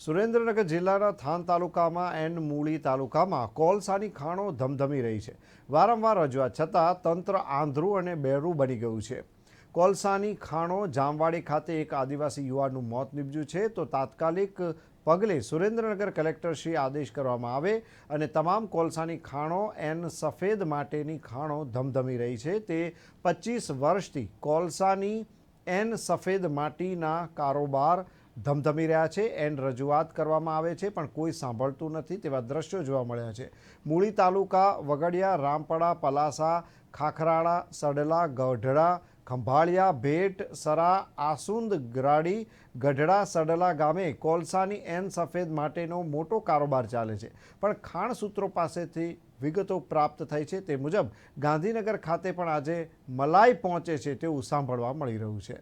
સુરેન્દ્રનગર જિલ્લાના થાન તાલુકામાં એન્ડ મૂળી તાલુકામાં કોલસાની ખાણો ધમધમી રહી છે. વારંવાર રજૂઆત છતાં તંત્ર આંધળું અને બહેરું બની ગયું છે. કોલસાની ખાણો જામવાડી ખાતે એક આદિવાસી યુવાનનું મોત નીપજ્યું છે તો તાત્કાલિક પગલે સુરેન્દ્રનગર કલેક્ટરશ્રી આદેશ કરવામાં આવે અને તમામ કોલસાની ખાણો એન સફેદ માટેની ખાણો ધમધમી રહી છે. તે પચીસ વર્ષથી કોલસાની એન સફેદ માટીના કારોબાર ધમધમી રહ્યા છે એન્ડ રજૂઆત કરવામાં આવે છે, પણ કોઈ સાંભળતું નથી તેવા દ્રશ્યો જોવા મળ્યા છે. મૂળી તાલુકા વગડિયા, રામપડા, પલાસા, ખાખરાળા, સડલા, ગઢડા, ખંભાળિયા, ભેટ, સરા, આસુંદ, ગ્રાડી, ગઢડા, સડલા ગામે કોલસાની એન સફેદ માટેનો મોટો કારોબાર ચાલે છે. પણ ખાણ સૂત્રો પાસેથી વિગતો પ્રાપ્ત થઈ છે તે મુજબ ગાંધીનગર ખાતે પણ આજે મલાઈ પહોંચે છે તેવું સાંભળવા મળી રહ્યું છે.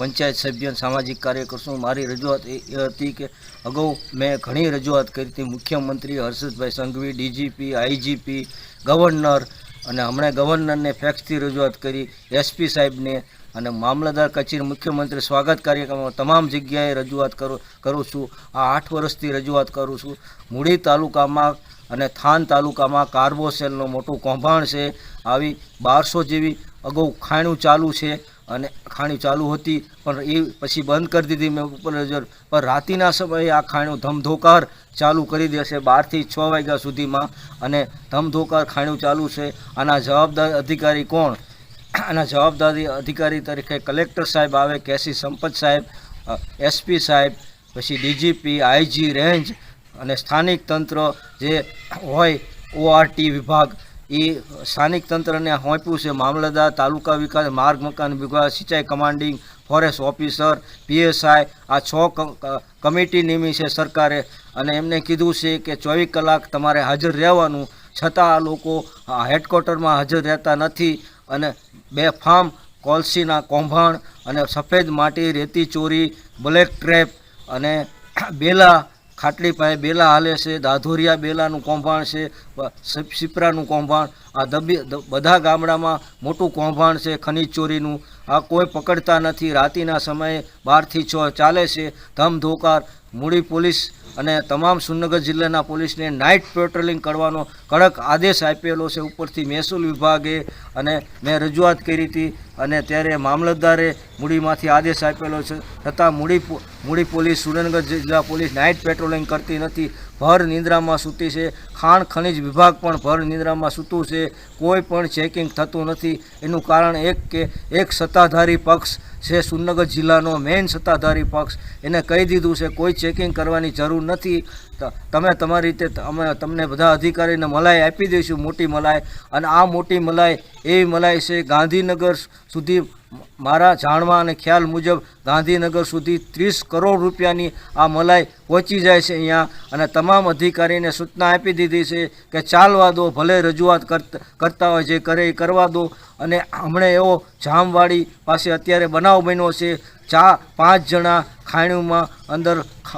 પંચાયત સભ્ય સામાજિક કાર્યકર્તા મારી રજૂઆત એ એ હતી કે અગાઉ મેં ઘણી રજૂઆત કરી હતી. મુખ્યમંત્રી Harshadbhai Sanghavi, DGP, IGP, governor અને હમણાં ગવર્નરને ફેક્સથી રજૂઆત કરી, એસપી સાહેબને અને મામલતદાર કચેરી મુખ્યમંત્રી સ્વાગત કાર્યક્રમમાં તમામ જગ્યાએ રજૂઆત કરું કરું છું. આ આઠ વર્ષથી રજૂઆત કરું છું. મૂળી તાલુકામાં અને થાન તાલુકામાં કાર્બોસેલનું મોટું કૌભાંડ છે. આવી બારસો જેવી અગાઉ ખાણું ચાલુ છે. અને ખાણી ચાલુ હતી, પણ એ પછી બંધ કરી દીધી. મેં ઉપર નજર, પણ રાતીના સમયે આ ખાણું ધમધોકાર ચાલુ કરી દેશે બારથી છ વાગ્યા સુધીમાં. અને ધમધોકાર ખાણું ચાલુ છે. આના જવાબદાર અધિકારી કોણ? આના જવાબદારી અધિકારી તરીકે કલેક્ટર સાહેબ આવે, કેસી સંપત સાહેબ એસપી સાહેબ, પછી ડીજીપી, આઈજી, રેન્જ અને સ્થાનિક તંત્ર જે હોય, ઓઆરટી વિભાગ એ સ્થાનિક તંત્રને સોંપ્યું છે. મામલતદાર, તાલુકા વિકાસ, માર્ગ મકાન વિભાગ, સિંચાઈ કમાન્ડિંગ, ફોરેસ્ટ ઓફિસર, પીએસઆઈ આ છ કમિટી નિમી છે સરકારે અને એમને કીધું છે કે ચોવીસ કલાક તમારે હાજર રહેવાનું છતાં આ લોકો હેડક્વાર્ટરમાં હાજર રહેતા નથી અને બે ફાર્મ કોલસીના કૌભાંડ અને સફેદ માટી, રેતી ચોરી, બ્લેક ટ્રેપ અને બેલા ખાટલી પાસે બેલા હાલે છે, દાધોરિયા બેલાનું કૌભાંડ છે સિપરાનું કૌભાંડ, આ દબી બધા ગામડામાં મોટું કૌભાંડ છે ખનીજ ચોરીનું. આ કોઈ પકડતા નથી, રાતીના સમયે બારથી છ ચાલે છે, ધમધોકાર, મૂડી પોલીસ અને તમામ સુરનગર જિલ્લાના પોલીસને નાઇટ પેટ્રોલિંગ કરવાનો કડક આદેશ આપેલો છે. ઉપરથી મહેસૂલ વિભાગે અને મેં રજૂઆત કરી હતી અને ત્યારે મામલતદારે મૂડીમાંથી આદેશ આપેલો છે. છતાં મૂડી મૂડી પોલીસ સુરેન્દ્રનગર જિલ્લા પોલીસ નાઇટ પેટ્રોલિંગ કરતી નથી. ભર નિંદ્રામાં સૂતી છે. ખાણ ખનિજ વિભાગ પણ ભર નિંદ્રામાં સૂતું છે. કોઈ પણ ચેકિંગ થતું નથી. એનું કારણ એક કે, એક સત્તાધારી પક્ષ છે સુરનગર જિલ્લાનો મેઇન સત્તાધારી પક્ષ. એને કહી દીધું છે, કોઈ ચેકિંગ કરવાની જરૂર નથી. તમે તમારી રીતે અમે તમને બધા અધિકારીને મલાઈ આપી દઈશું, મોટી મલાઈ. અને આ મોટી મલાઈ એવી મલાઈ છે ગાંધીનગર સુધી મારા જાણવા અને ખ્યાલ મુજબ ગાંધીનગર સુધી ત્રીસ કરોડ રૂપિયાની આ મલાઈ પહોંચી જાય છે અહીંયા. અને તમામ અધિકારીને સૂચના આપી દીધી છે કે ચાલવા દો ભલે રજૂઆત કરતા હોય જે કરે એ કરવા દો. અને હમણાં એવો જામવાડી પાસે અત્યારે બનાવ બન્યો છે. ચા પાંચ જણા ખાણીઓમાં અંદર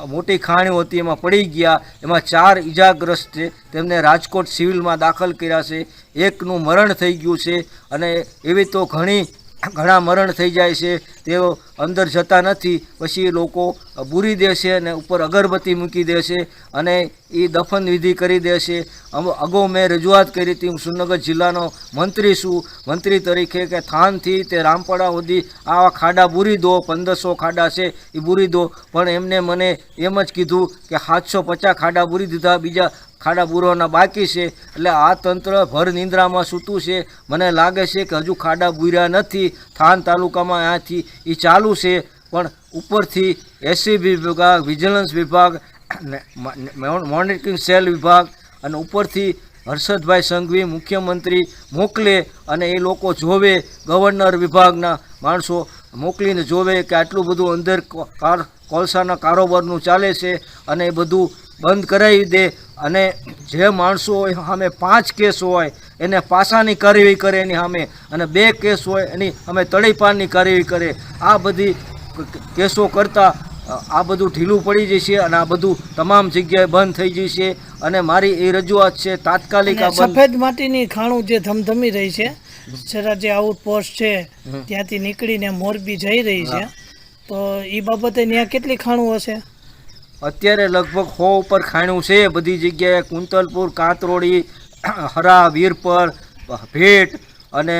મોટી ખાણીઓ હતી, એમાં પડી ગયા. એમાં ચાર ઈજાગ્રસ્ત છે. તેમને રાજકોટ સિવિલમાં દાખલ કર્યા છે. એકનું મરણ થઈ ગયું છે. અને એવી તો ઘણી ઘણા મરણ થઈ જાય છે, તેઓ અંદર જતા નથી. પછી લોકો બુરી દેશે અને ઉપર અગરબત્તી મૂકી દેશે અને એ દફન વિધિ કરી દેશે અગાઉ મેં રજૂઆત કરી હતી, હું સુરનગર જિલ્લાનો મંત્રી છું. મંત્રી તરીકે કે થાનથી તે રામપડા સુધી આવા ખાડા બુરી દો, પંદરસો ખાડા છે એ બુરી દો. પણ એમને મને એમ જ કીધું કે સાતસો પચાસ ખાડા બુરી દીધા, બીજા ખાડા બુરવાના બાકી છે. એટલે આ તંત્ર ભર નિંદ્રામાં સૂતું છે. મને લાગે છે કે હજુ ખાડા બુર્યા નથી. થાન તાલુકામાં અહીંયાથી એ ચાલુ છે. પણ ઉપરથી એસીબી વિભાગ, વિજિલન્સ વિભાગ મોનિટરિંગ સેલ વિભાગ અને ઉપરથી હર્ષદભાઈ સંઘવી મુખ્યમંત્રી મોકલે અને એ લોકો જોવે ગવર્નર વિભાગના માણસો મોકલીને જોવે કે આટલું બધું અંદર કાર કોલસાના કારોબારનું ચાલે છે અને એ બધું બંધ કરાવી દે. અને જે માણસો હોય સામે પાંચ કેસ હોય એને પાસાની કાર્યવાહી કરે એની સામે. અને બે કેસ હોય એની સામે તળીપારની કાર્યવાહી કરે. આ બધી કેસો કરતાં આ બધું ઢીલું પડી જશે અને આ બધું તમામ જગ્યાએ બંધ થઈ જશે. અને મારી એ રજૂઆત છે તાત્કાલિક સફેદ માટીની ખાણું જે ધમધમી રહી છે જરા જે આઉટપોસ્ટ છે ત્યાંથી નીકળીને મોરબી જઈ રહી છે. તો એ બાબતે ત્યાં કેટલી ખાણું હશે? અત્યારે લગભગ સો ઉપર ખાણું છે. બધી જગ્યાએ કુંતલપુર કાંતરોડી હરા વીરપર ભેટ અને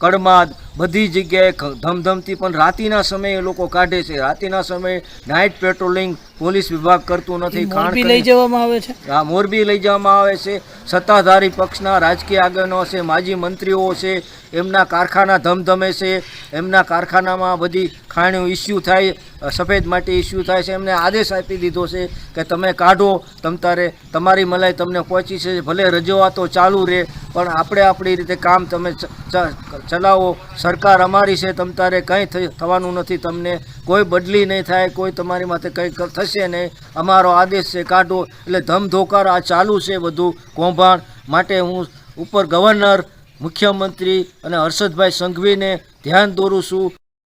કડમાદ બધી જગ્યાએ ધમધમતી પણ રાતીના સમયે એ લોકો કાઢે છે. રાતીના સમયે નાઇટ પેટ્રોલિંગ પોલીસ વિભાગ કરતું નથી. ખાણ લઈ જવામાં આવે છે? હા મોરબી લઈ જવામાં આવે છે. સત્તાધારી પક્ષના રાજકીય આગેવાનો છે માજી મંત્રીઓ છે એમના કારખાના ધમધમે છે એમના કારખાનામાં બધી ખાણીઓ ઇસ્યુ થાય સફેદ માટી ઇસ્યુ થાય છે, એમને આદેશ આપી દીધો છે કે તમે કાઢો, તમ તારે, તમારી મલાઈ તમને પહોંચી છે, ભલે રજૂઆતો ચાલુ રહે, પણ આપણે આપણી રીતે કામ તમે ચલાવો, સરકાર અમારી છે, તમ તારે કંઈ થવાનું નથી, તમને કોઈ બદલી નહીં થાય, કોઈ તમારી માથે કંઈ થશે નહીં, અમારો આદેશ છે, કાઢો, એટલે ધમધોકાર આ ચાલુ છે બધું, કૌભાંડ. માટે હું ઉપર ગવર્નર, મુખ્યમંત્રી અને હર્ષદભાઈ સંઘવીને ધ્યાન દોરું છું.